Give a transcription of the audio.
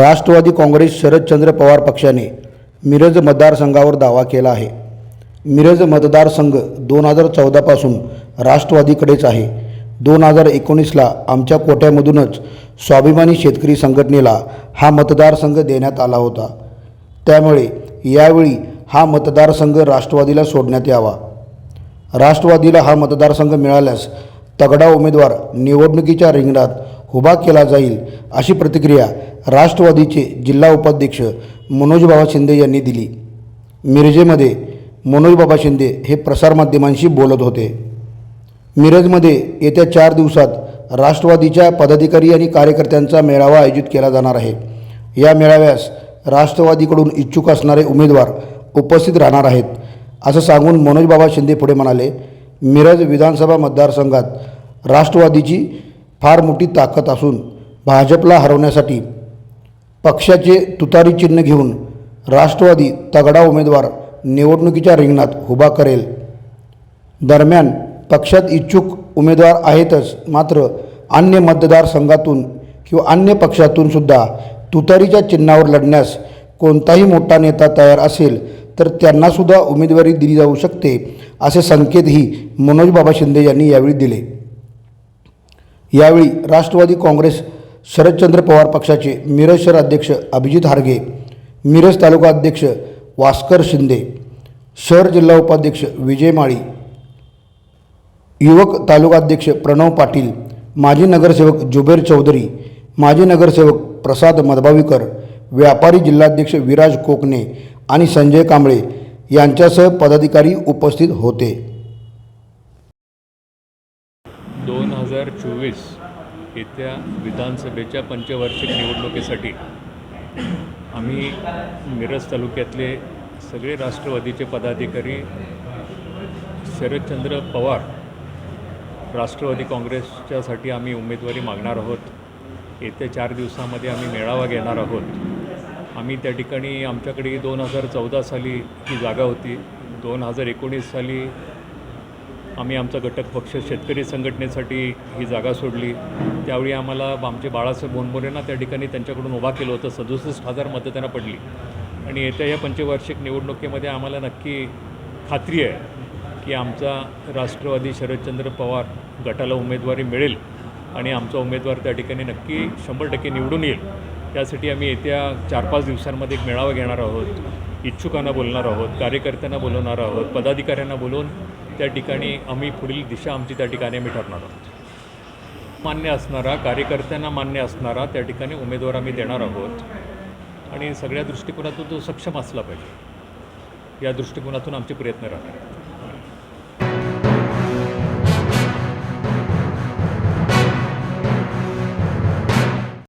राष्ट्रवादी काँग्रेस शरदचंद्र पवार पक्षाने मिरज मतदारसंघावर दावा केला आहे. मिरज मतदारसंघ दोन हजार चौदापासून राष्ट्रवादीकडेच आहे. दोन हजार एकोणीसला आमच्या कोट्यामधूनच स्वाभिमानी शेतकरी संघटनेला हा मतदारसंघ देण्यात आला होता. त्यामुळे यावेळी हा मतदारसंघ राष्ट्रवादीला सोडण्यात यावा. राष्ट्रवादीला हा मतदारसंघ मिळाल्यास तगडा उमेदवार निवडणुकीच्या रिंगणात उभा केला जाईल अशी प्रतिक्रिया राष्ट्रवादीचे जिल्हा उपाध्यक्ष मनोजबाबा शिंदे यांनी दिली. मिरजेमध्ये मनोजबाबा शिंदे हे प्रसारमाध्यमांशी बोलत होते. मिरजमध्ये येत्या चार दिवसात राष्ट्रवादीच्या पदाधिकारी आणि कार्यकर्त्यांचा मेळावा आयोजित केला जाणार आहे. या मेळाव्यास राष्ट्रवादीकडून इच्छुक असणारे उमेदवार उपस्थित राहणार आहेत असं सांगून मनोजबाबा शिंदे पुढे म्हणाले मिरज विधानसभा मतदारसंघात राष्ट्रवादीची फार मोठी ताकद असून भाजपला हरवण्यासाठी पक्षाचे तुतारी चिन्ह घेऊन राष्ट्रवादी तगडा उमेदवार निवडणुकीच्या रिंगणात उभा करेल. दरम्यान पक्षात इच्छुक उमेदवार आहेतच मात्र अन्य मतदारसंघातून किंवा अन्य पक्षातून सुद्धा तुतारीच्या चिन्हावर लढण्यास कोणताही मोठा नेता तयार असेल तर त्यांनासुद्धा उमेदवारी दिली जाऊ शकते असे संकेतही मनोज बाबा शिंदे यांनी यावेळी दिले. यावेळी राष्ट्रवादी काँग्रेस शरदचंद्र पवार पक्षाचे मिरज शहर अध्यक्ष अभिजित हारगे मिरज तालुका अध्यक्ष वास्कर शिंदे शहर जिल्हा उपाध्यक्ष विजय माळी युवक तालुकाध्यक्ष प्रणव पाटील माजी नगरसेवक जुबेर चौधरी माजी नगरसेवक प्रसाद मधभावीकर व्यापारी जिल्हाध्यक्ष विराज कोकणे आणि संजय कांबळे यांच्यासह पदाधिकारी उपस्थित होते. दोन हजार चोवीस येत्या विधानसभेच्या पंचवार्षिक निवडणुकीसाठी आम्ही मिरज तालुक्यातले सगळे राष्ट्रवादीचे पदाधिकारी शरदचंद्र पवार राष्ट्रवादी काँग्रेसच्यासाठी आम्ही उमेदवारी मागणार आहोत. येत्या चार दिवसामध्ये आम्ही मेळावा घेणार आहोत. आम्ही त्या ठिकाणी आमच्याकडे दोन हजार चौदा साली ही जागा होती. दोन हजार एकोणीस साली आम्ही आमचा घटक पक्ष शेतकरी संघटनेसाठी ही जागा सोडली. त्यावेळी आम्हाला आमचे बाळासाहेब बोनमोरेंना त्या ठिकाणी त्यांच्याकडून उभा केलं होतं. सदुसष्ट हजार मतं त्यांना पडली. आणि येत्या या पंचवार्षिक निवडणुकीमध्ये आम्हाला नक्की खात्री आहे की आमचा राष्ट्रवादी शरदचंद्र पवार गटाला उमेदवारी मिळेल आणि आमचा उमेदवार त्या ठिकाणी नक्की शंभर टक्के निवडून येईल. त्यासाठी आम्ही येत्या चार पाच दिवसांमध्ये एक मेळावा घेणार आहोत. इच्छुकांना बोलणार आहोत कार्यकर्त्यांना बोलवणार आहोत पदाधिकाऱ्यांना बोलवून त्या ठिकाणी आम्ही पुढील दिशा आमची त्या ठिकाणी आम्ही ठरणार आहोत. मान्य असणारा कार्यकर्त्यांना मान्य असणारा त्या ठिकाणी उमेदवार आम्ही देणार आहोत. आणि सगळ्या दृष्टिकोनातून तो सक्षम असला पाहिजे. या दृष्टिकोनातून आमचे प्रयत्न राहतात